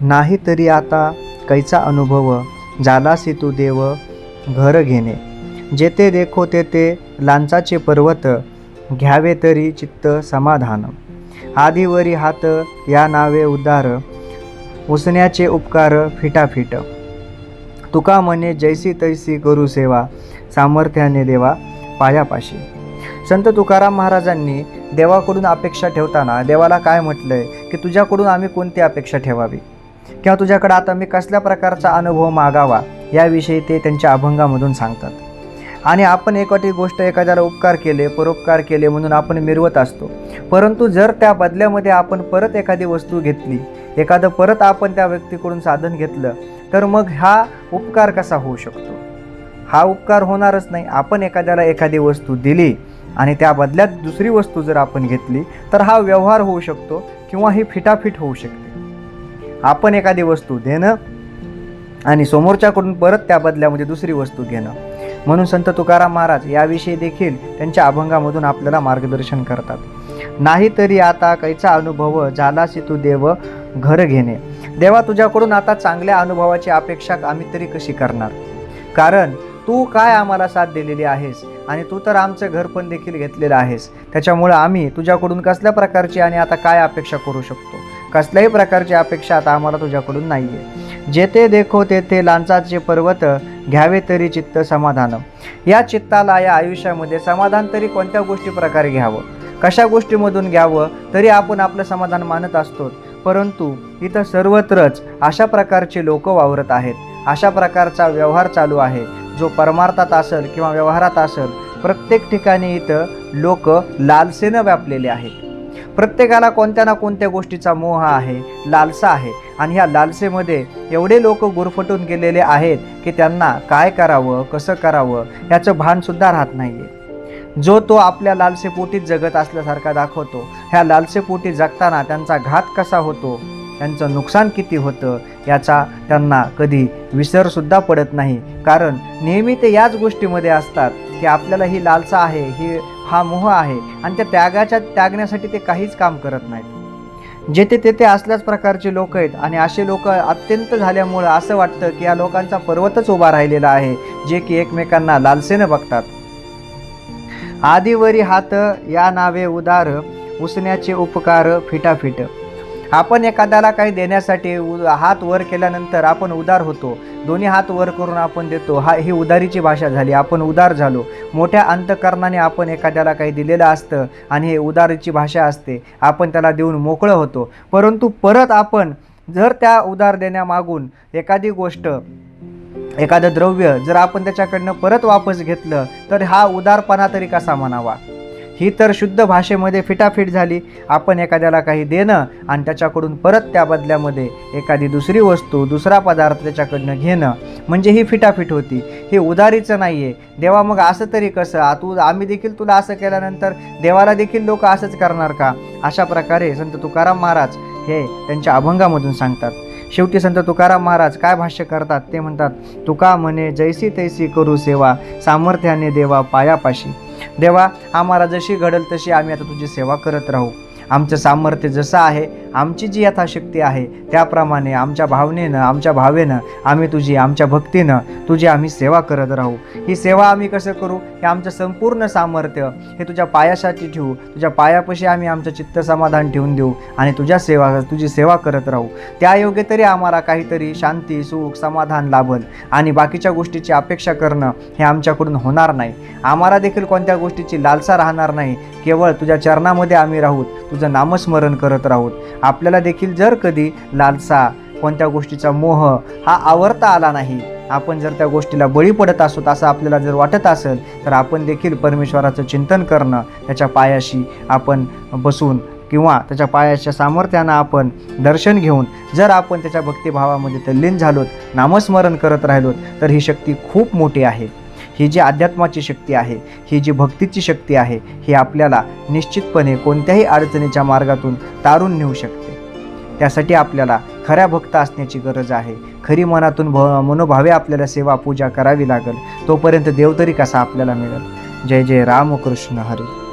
नाही तरी आता कैचा अनुभव झालासी तू देव घर घेणे. जेथे देखो तेथे लांचाचे पर्वत घ्यावे तरी चित्त समाधान. आधीवरी हात या नावे उदार उसण्याचे उपकार फिटाफिट. तुका म्हणे जैसी तैसी करू सेवा सामर्थ्याने देवा पायापाशी. संत तुकाराम महाराजांनी देवाकडून अपेक्षा ठेवताना देवाला काय म्हटलंय की तुझ्याकडून आम्ही कोणती अपेक्षा ठेवावी? किंवा तुझ्याकडे आता मी कसल्या प्रकारचा अनुभव मागावा याविषयी ते त्यांच्या अभंगामधून सांगतात. आणि आपण एकवटी गोष्ट एखाद्याला उपकार केले परोपकार केले म्हणून आपण मिरवत असतो. परंतु जर त्या बदल्यामध्ये आपण परत एखादी वस्तू घेतली एखादं परत आपण त्या व्यक्तीकडून साधन घेतलं तर मग हा उपकार कसा होऊ शकतो? हा उपकार होणारच नाही. आपण एखाद्याला एखादी वस्तू दिली आणि त्या बदल्यात दुसरी वस्तू जर आपण घेतली तर हा व्यवहार होऊ शकतो किंवा ही फिटाफिट होऊ शकते. आपण एखादी वस्तू देणं आणि समोरच्याकडून परत त्या बदल्यामध्ये दुसरी वस्तू घेणं. म्हणून संत तुकाराम महाराज याविषयी देखील त्यांच्या अभंगामधून आपल्याला मार्गदर्शन करतात. नाही तरी आता कैचा अनुभव झालासी तू देव घर घेणे. देवा तुझ्याकडून आता चांगल्या अनुभवाची अपेक्षा आम्ही तरी कशी करणार? कारण तू काय आम्हाला साथ दिलेली आहेस? आणि तू तर आमचं घर पण देखील घेतलेलं आहेस. त्याच्यामुळं आम्ही तुझ्याकडून कसल्या प्रकारची आणि आता काय अपेक्षा करू शकतो? कसल्याही प्रकारची अपेक्षा आता आम्हाला तुझ्याकडून नाही आहे जेथे देखो तेथे लांचाचे पर्वत घ्यावे तरी चित्त समाधान. या चित्ताला या आयुष्यामध्ये समाधान तरी कोणत्या गोष्टी प्रकारे घ्यावं? कशा गोष्टीमधून घ्यावं? तरी आपण आपलं समाधान मानत असतो परंतु इथं सर्वत्रच अशा प्रकारचे लोक वावरत आहेत. अशा प्रकारचा व्यवहार चालू आहे. जो परमार्थात असेल किंवा व्यवहारात असेल प्रत्येक ठिकाणी इथं लोक लालसेनं व्यापलेले आहेत. प्रत्येकाला कोणत्या ना कोणत्या गोष्टीचा मोह आहे लालसा आहे. आणि ह्या लालसेमध्ये एवढे लोक गुरफटून गेलेले आहेत की त्यांना काय करावं कसं करावं याचं भानसुद्धा राहत नाही आहे जो तो आपल्या लालसेपोटीत जगत असल्यासारखा दाखवतो ह्या लालसेपोटी जगताना त्यांचा घात कसा होतो त्यांचं नुकसान किती होतं याचा त्यांना कधी विसरसुद्धा पडत नाही. कारण नेहमी ते याच गोष्टीमध्ये असतात की आपल्याला ही लालसा आहे ही हा मोह आहे आणि त्या त्यागाच्या त्यागण्यासाठी ते काहीच काम करत नाहीत. जेथे तेथे असल्याच प्रकारचे लोक आहेत आणि असे लोक अत्यंत झाल्यामुळं असं वाटतं की या लोकांचा पर्वतच उभा राहिलेला आहे जे की एकमेकांना लालसेनं बघतात. आदिवरी हात या नावे उदार उसण्याचे उपकार फिटाफिट. आपण एखाद्याला काही देण्यासाठी हात वर केल्यानंतर आपण उदार होतो. दोन्ही हात वर करून आपण देतो. हा ही उदारीची भाषा झाली. आपण उदार झालो. मोठ्या अंतकरणाने आपण एखाद्याला काही दिलेलं असतं आणि हे उदारीची भाषा असते. आपण त्याला देऊन मोकळं होतो. परंतु परत आपण जर त्या उदार देण्यामागून एखादी गोष्ट एखादं द्रव्य जर आपण त्याच्याकडनं परत वापस घेतलं तर हा उदारपणा तरी कसा म्हणावा? ही तर शुद्ध भाषेमध्ये फिटाफिट झाली. आपण एखाद्याला काही देणं आणि त्याच्याकडून परत त्या बदल्यामध्ये एखादी दुसरी वस्तू दुसरा पदार्थ त्याच्याकडनं घेणं म्हणजे ही फिटाफिट होती. हे उदारीचं नाही आहे देवा मग असं तरी कसं? तू आम्ही देखील तुला असं केल्यानंतर देवाला देखील लोक असंच करणार का? अशा प्रकारे संत तुकाराम महाराज हे त्यांच्या अभंगामधून सांगतात. शेवटी संत तुकाराम महाराज काय भाष्य करतात? ते म्हणतात तुका म्हणे जैसी तैसी करू सेवा सामर्थ्याने देवा पायापाशी. देवा आम्हाला जशी घडल तशी आम्ही आता तुझी सेवा करत राहू. आमचं सामर्थ्य जसं आहे आमची जी यथाशक्ती आहे त्याप्रमाणे आमच्या भावनेनं आमच्या भावेनं आम्ही तुझी आमच्या भक्तीनं तुझी आम्ही सेवा करत राहू. ही सेवा आम्ही कसं करू? हे आमचं संपूर्ण सामर्थ्य. हे तुझ्या पायासाठी ठेवू. तुझ्या पायापाशी आम्ही आमचं चित्त समाधान ठेवून देऊ आणि तुझ्या सेवा तुझी सेवा करत राहू. त्या योग्य तरी आम्हाला काहीतरी शांती सुख समाधान लाभल. आणि बाकीच्या गोष्टीची अपेक्षा करणं हे आमच्याकडून होणार नाही. आम्हाला देखील कोणत्या गोष्टीची लालसा राहणार नाही. केवळ तुझ्या चरणामध्ये आम्ही राहूत तुझं नामस्मरण करत राहूत. आपल्याला देखील जर कधी लालसा कोणत्या गोष्टीचा मोह हा आवरता आला नाही आपण जर त्या गोष्टीला बळी पडत असू असं आपल्याला जर वाटत असेल तर आपण देखील परमेश्वराचं चिंतन करणं त्याच्या पायाशी आपण बसून किंवा त्याच्या पायाच्या सामर्थ्यानं आपण दर्शन घेऊन जर आपण त्याच्या भक्तिभावामध्ये तल्लीन झालोत नामस्मरण करत राहिलोत तर ही शक्ती खूप मोठी आहे. ही जी अध्यात्माची शक्ती आहे ही जी भक्तीची शक्ती आहे ही आपल्याला निश्चितपणे कोणत्याही अडचणीच्या मार्गातून तारून नेऊ शकते. त्यासाठी आपल्याला खऱ्या भक्त असण्याची गरज आहे. खरी मनातून भ मनोभावे आपल्याला सेवा पूजा करावी लागेल. तोपर्यंत देव तरी कसा आपल्याला मिळेल? जय जय रामकृष्ण हरी.